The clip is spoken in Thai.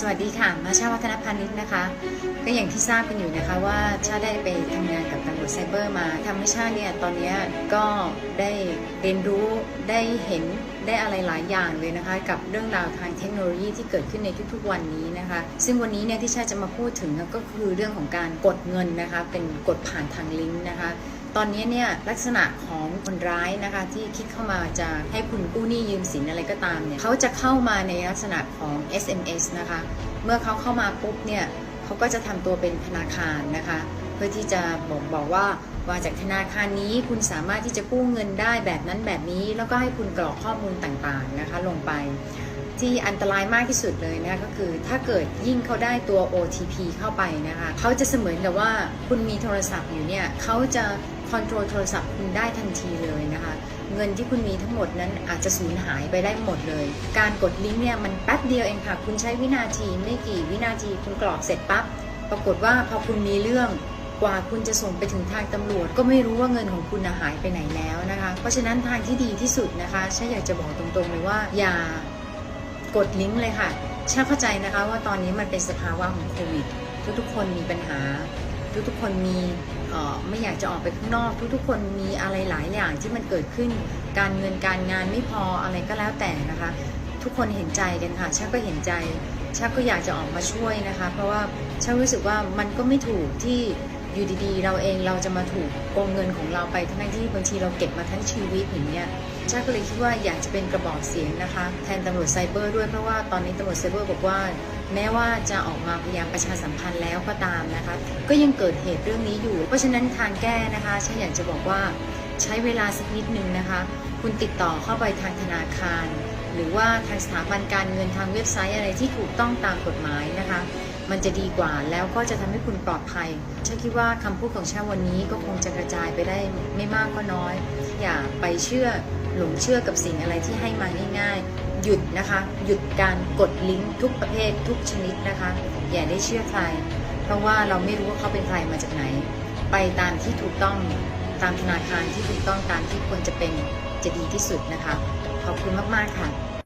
สวัสดีค่ะมาชาวัฒนพานิชนะคะ ก็อย่างที่ทราบกันอยู่นะคะว่าชาได้ไปทำงานกับตำรวจไซเบอร์มาทำให้ชาเนี่ยตอนนี้ก็ได้เรียนรู้ได้เห็นได้อะไรหลายอย่างเลยนะคะ กับเรื่องราวทางเทคโนโลยีที่เกิดขึ้นในทุกๆวันนี้นะคะ ซึ่งวันนี้เนี่ยที่ชาจะมาพูดถึงก็คือเรื่องของการกดเงินนะคะ เป็นกดผ่านทางลิงก์นะคะ ตอนนี้เนี่ยลักษณะของคนร้ายนะคะที่คิดเข้ามาจะให้คุณกู้หนี้ยืมสินอะไรก็ตามเนี่ยเขาจะเข้ามาในลักษณะของ SMS นะคะ เมื่อเขาเข้ามาปุ๊บเนี่ยเขาก็จะทำตัวเป็นธนาคารนะคะ เพื่อที่จะบอกบอกว่าว่าจากธนาคารนี้คุณสามารถที่จะกู้เงินได้แบบนั้นแบบนี้ แล้วก็ให้คุณกรอกข้อมูลต่างๆนะคะลงไปที่อันตรายมากที่สุดเลยนะคะก็คือถ้าเกิดยิ่งเขาได้ตัว OTP เข้าไปนะคะเขาจะเสมือนกับว่าคุณมีโทรศัพท์อยู่เนี่ยเขาจะ คอนโทรลโทรศัพท์คุณได้ทันทีเลยนะคะ เงินที่คุณมีทั้งหมดนั้นอาจจะสูญหายไปได้หมดเลย การกดลิงก์เนี่ยมันแป๊บเดียวเองค่ะ คุณใช้วินาทีไม่กี่วินาทีคุณกรอกเสร็จปั๊บ ปรากฏว่าพอคุณมีเรื่องกว่าคุณจะส่งไปถึงทางตำรวจ ก็ไม่รู้ว่าเงินของคุณหายไปไหนแล้วนะคะ เพราะฉะนั้นทางที่ดีที่สุดนะคะฉันอยากจะบอกตรงๆเลยว่าอย่ากดลิงก์เลยค่ะฉันเข้าใจนะคะว่าตอนนี้มันเป็นสภาวะของโควิดทุกๆคนมีปัญหา ทุกๆคนมีไม่อยากจะออกไปข้างนอก ทุกๆ คนมีอะไรหลายอย่างที่มันเกิดขึ้น การเงินการงานไม่พออะไรก็แล้วแต่นะคะ ทุกคนเห็นใจกันค่ะชักก็เห็นใจชักก็อยากจะออกมาช่วยนะคะ เพราะว่าชักรู้สึกว่ามันก็ไม่ถูกที่ อยู่ดีๆ เราเองเราจะมาถูกโกงเงินของเราไปทั้งที่บางทีเราเก็บมาทั้งชีวิตอย่างเงี้ยฉันก็เลยคิดว่าอยากจะเป็นกระบอกเสียงนะคะ แทนตำรวจไซเบอร์ด้วยเพราะว่าตอนนี้ตำรวจไซเบอร์บอกว่า แม้ว่าจะออกมาพยายามประชาสัมพันธ์แล้วก็ตามนะคะ ก็ยังเกิดเหตุเรื่องนี้อยู่ เพราะฉะนั้นทางแก้นะคะฉันอยากจะบอกว่าใช้เวลาสักนิดนึงนะคะ คุณติดต่อเข้าไปทางธนาคาร หรือว่าทางสถาบันการเงินทางเว็บไซต์อะไรที่ถูกต้องตามกฎหมายนะคะ มันจะดีกว่าแล้วก็จะทำให้คุณปลอดภัยฉันคิดว่าคำพูดของชาวันนี้ก็คงจะกระจายไปได้ไม่มากก็น้อย อย่าไปเชื่อหลงเชื่อกับสิ่งอะไรที่ให้มาง่ายๆ หยุดนะคะ หยุดการกดลิงก์ทุกประเภททุกชนิดนะคะ อย่าได้เชื่อใคร เพราะว่าเราไม่รู้ว่าเขาเป็นใครมาจากไหน ไปตามที่ถูกต้อง ตามธนาคารที่ถูกต้องตามที่ควรจะเป็นจะดีที่สุดนะคะ ขอบคุณมาก ๆ ค่ะ